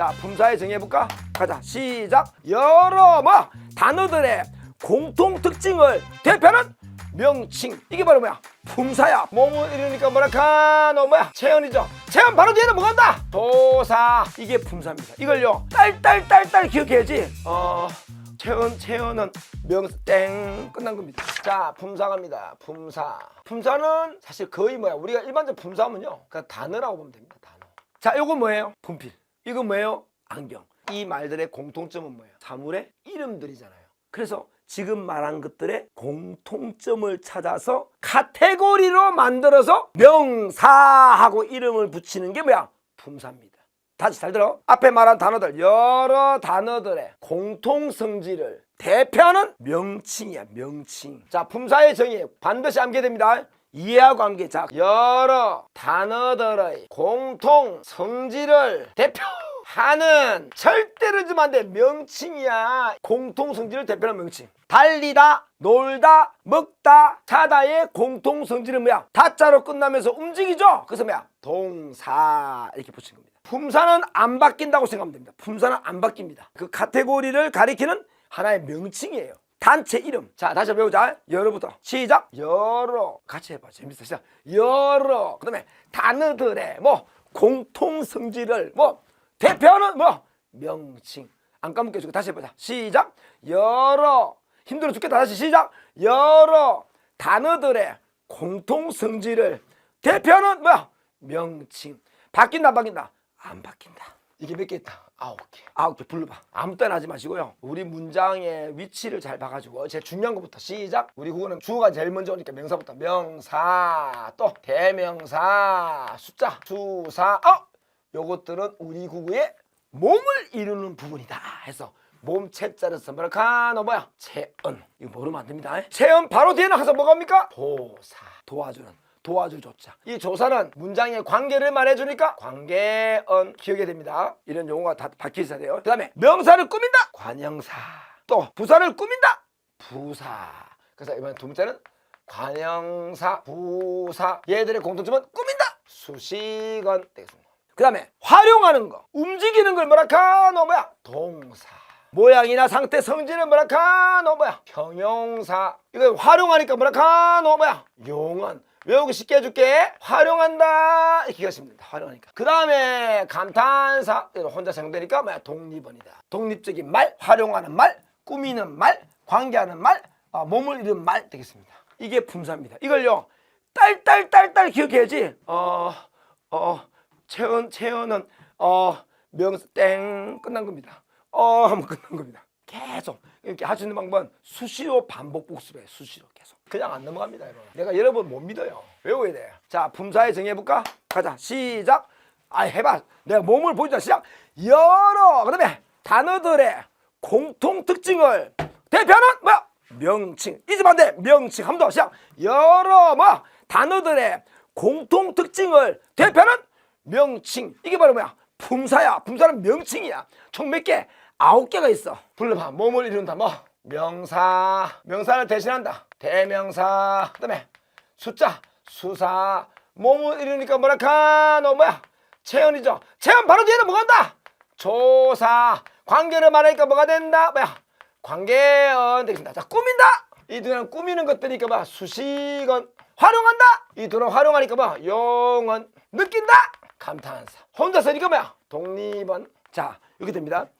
자, 품사에 정해볼까? 가자. 시작. 여러 뭐 단어들의 공통 특징을 대표하는 명칭. 이게 바로 뭐야? 품사야. 몸을 이루니까 뭐랄까? 너 뭐야? 체언이죠. 체언 바로 뒤에는 뭐가 온다? 도사. 이게 품사입니다. 이걸요. 딸딸딸딸 기억해야지. 어. 체언, 체언은 명사 땡 끝난 겁니다. 자, 품사 갑니다. 품사. 품사는 사실 거의 뭐야? 우리가 일반적 품사하면요. 그 단어라고 보면 됩니다. 단어. 자, 요건 뭐예요? 분필. 이건 뭐예요? 안경. 이 말들의 공통점은 뭐예요? 사물의 이름들이잖아요. 그래서 지금 말한 것들의 공통점을 찾아서 카테고리로 만들어서 명사하고 이름을 붙이는 게 뭐야? 품사입니다. 다시 잘 들어. 앞에 말한 단어들 여러 단어들의 공통 성질을 대표하는 명칭이야 명칭. 자 품사의 정의 반드시 암기해야 됩니다. 이해하고 암기. 자 여러 단어들의 공통 성질을 대표 하는 절대로 좀안 돼. 명칭이야. 공통 성질을 대표하는 명칭. 달리다, 놀다, 먹다, 자다의 공통 성질은 뭐야? 다자로 끝나면서 움직이죠. 그래서 뭐야? 동사 이렇게 붙인 겁니다. 품사는 안 바뀐다고 생각하면 됩니다. 품사는 안 바뀝니다. 그 카테고리를 가리키는 하나의 명칭이에요. 단체 이름. 자, 다시 배우자. 여러부터. 시작. 여러. 같이 해봐. 재밌어. 시작. 여러. 그 다음에 단어들의 뭐 공통 성질을 뭐 대표하는 뭐 명칭. 안 까먹게 해주고 다시 해보자. 시작. 여러. 힘들어 죽겠다. 다시 시작. 여러 단어들의 공통 성질을 대표하는 뭐야? 명칭. 바뀐다 안 바뀐다? 안 바뀐다. 이게 몇 개 있다? 아홉 개. 아홉 개 불러봐. 아무 때나 하지 마시고요. 우리 문장의 위치를 잘 봐가지고 제일 중요한 것부터 시작. 우리 국어는 주어가 제일 먼저 오니까 명사부터 명사 또 대명사 숫자 수사 어 요것들은 우리 국어의 몸을 이루는 부분이다 해서 몸 채자를 써 뭐랄까 너 뭐야 체언 이거 모르면 안 됩니다 체언 바로 뒤에는 항상 뭐가 옵니까 도사 도와주는 도와줄 조자 이 조사는 문장의 관계를 말해주니까 관계언 기억해야 됩니다. 이런 용어가 다 있어야 돼요. 그 다음에 명사를 꾸민다! 관형사. 또 부사를 꾸민다! 부사. 그래서 이번 두 번째는 관형사 부사. 얘들의 공통점은 꾸민다! 수식언 되겠습니다. 그 다음에 활용하는 거. 움직이는 걸 뭐랄까? 너 뭐야. 동사 모양이나 상태 성질은 뭐랄까? 너 뭐야? 형용사. 이거 활용하니까 뭐랄까? 너 뭐야? 용언. 외우기 쉽게 해줄게. 활용한다. 이렇게 하시면 됩니다. 활용하니까. 그 다음에 감탄사. 혼자 사용되니까 뭐야? 독립언이다. 독립적인 말 활용하는 말 꾸미는 말 관계하는 말 아, 몸을 이루는 말 되겠습니다. 이게 품사입니다. 이걸요. 딸딸딸딸 기억해야지. 어 어, 체언, 체언은, 어, 명사, 땡, 끝난 겁니다. 어, 하면 끝난 겁니다. 계속. 이렇게 할 수 있는 방법은 수시로 반복 복습해, 수시로 계속. 그냥 안 넘어갑니다, 여러분. 내가 여러분 못 믿어요. 외워야 돼. 자, 품사에 정해볼까? 가자. 시작. 아, 해봐. 내가 몸을 보여주자. 시작. 여러, 그 다음에 단어들의 공통 특징을 대표하는 뭐야? 명칭. 이제 반대. 명칭. 한 번 더. 시작. 여러, 뭐, 단어들의 공통 특징을 대표하는 명칭. 이게 바로 뭐야? 품사야. 품사는 명칭이야. 총 몇 개? 아홉 개가 있어. 불러봐. 몸을 이룬다. 뭐? 명사. 명사를 대신한다. 대명사. 그다음에 숫자. 수사. 몸을 이루니까 뭐랄까? 너 뭐야? 체언이죠. 체언 바로 뒤에는 뭐가 온다? 조사. 관계를 말하니까 뭐가 된다? 뭐야? 관계언 되겠습니다. 자, 꾸민다. 이 둘은 꾸미는 것들이니까 뭐 수식언. 활용한다. 이 둘은 활용하니까 뭐 용언. 느낀다. 감탄사. 혼자 서니까 뭐야? 독립언. 자, 이렇게 됩니다.